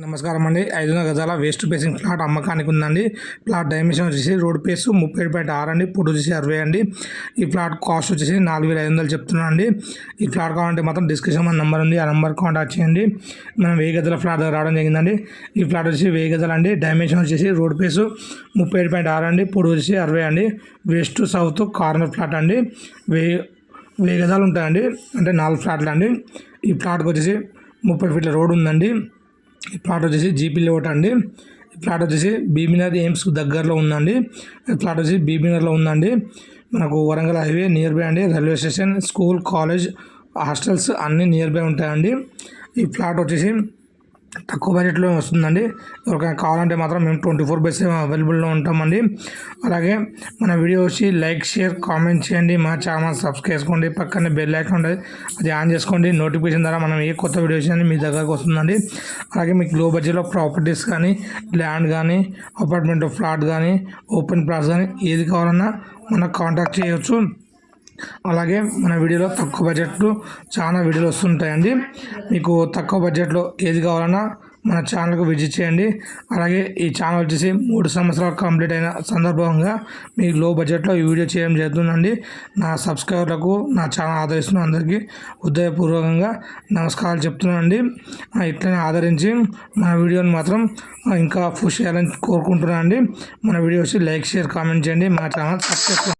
నమస్కారం అండి. ఐదున్నర గజాల వేస్ట్ పేసింగ్ ప్లాట్ అమ్మకానికి ఉందండి. ప్లాట్ డైమెన్షన్ వచ్చేసి రోడ్ పేస్ ముప్పై ఏడు పాయింట్ ఆరు అండి. పొడి వచ్చేసి అరవై అండి. ఈ ప్లాట్ కాస్ట్ వచ్చేసి నాలుగు వేల ఐదు వందలు చెప్తున్నాను అండి ఈ ప్లాట్ కావాలంటే మాత్రం డిస్క్రిప్షన్ మన నెంబర్ ఉంది. ఆ నెంబర్ కాంటాక్ట్ చేయండి. మనం వెయ్యి గజల ఫ్లాట్ దగ్గర రావడం జరిగిందండి. ఈ ప్లాట్ వచ్చేసి వెయ్యి గజలు అండి. డైమెన్షన్ వచ్చేసి రోడ్ పేస్ ముప్పై ఏడు పాయింట్ ఆరు అండి. పొడి వచ్చేసి అరవై అండి. వెస్ట్ సౌత్ కార్నర్ ప్లాట్ అండి. వెయ్యి వెయ్యి గజాలు ఉంటాయండి. అంటే నాలుగు ఫ్లాట్లు అండి. ఈ ప్లాట్కి వచ్చేసి ముప్పై ఫీట్ల రోడ్ ఉందండి. ఈ ప్లాట్ వచ్చేసి జీపీ లేఅవుట్ అండి. ఈ ప్లాట్ వచ్చేసి బీబీనగర్ ఎయిమ్స్ దగ్గరలో ఉందండి. ఈ ప్లాట్ వచ్చేసి బీబీనగర్లో ఉందండి. మనకు వరంగల్ హైవే నియర్ బై అండి. Railway station school college hostels అన్నీ నియర్ బై ఉంటాయండి. ఈ ప్లాట్ వచ్చేసి తక్కువ బడ్జెట్లో వస్తుందండి. ఎవరికైనా కావాలంటే మాత్రం మేము ట్వంటీ ఫోర్ బై సెవెన్ అవైలబుల్లో ఉంటామండి. అలాగే మన వీడియో వచ్చి లైక్ షేర్ కామెంట్ చేయండి. మా ఛానల్ సబ్స్క్రైబ్ చేసుకోండి. పక్కనే బెల్ ఐకాన్ ఉంటుంది అది ఆన్ చేసుకోండి. నోటిఫికేషన్ ద్వారా మనం ఏ కొత్త వీడియోస్ అని మీ దగ్గరకు వస్తుందండి. అలాగే మీకు లో బడ్జెట్లో ప్రాపర్టీస్ కానీ ల్యాండ్ కానీ అపార్ట్మెంట్ ఫ్లాట్ కానీ ఓపెన్ ప్లాట్స్ కానీ ఏది కావాలన్నా మనకు కాంటాక్ట్ చేయవచ్చు అలాగే మన వీడియోలో తక్కువ బడ్జెట్లో చాలా వీడియోలు వస్తుంటాయండి. మీకు తక్కువ బడ్జెట్లో ఏది కావాలన్నా మన ఛానల్కు విజిట్ చేయండి. అలాగే ఈ ఛానల్ వచ్చేసి మూడు సంవత్సరాలు కంప్లీట్ అయిన సందర్భంగా మీ లో బడ్జెట్లో ఈ వీడియో చేయడం జరుగుతుందండి. నా సబ్స్క్రైబర్లకు నా ఛానల్ ఆదరిస్తున్న అందరికీ ఉదయపూర్వకంగా నమస్కారాలు చెప్తున్నానండి. ఇట్లనే ఆదరించి మన వీడియోని మాత్రం ఇంకా పుష్ చేయాలని కోరుకుంటున్నాను అండి మన వీడియో వచ్చి లైక్ షేర్ కామెంట్ చేయండి. మా ఛానల్ సబ్స్క్రైబ్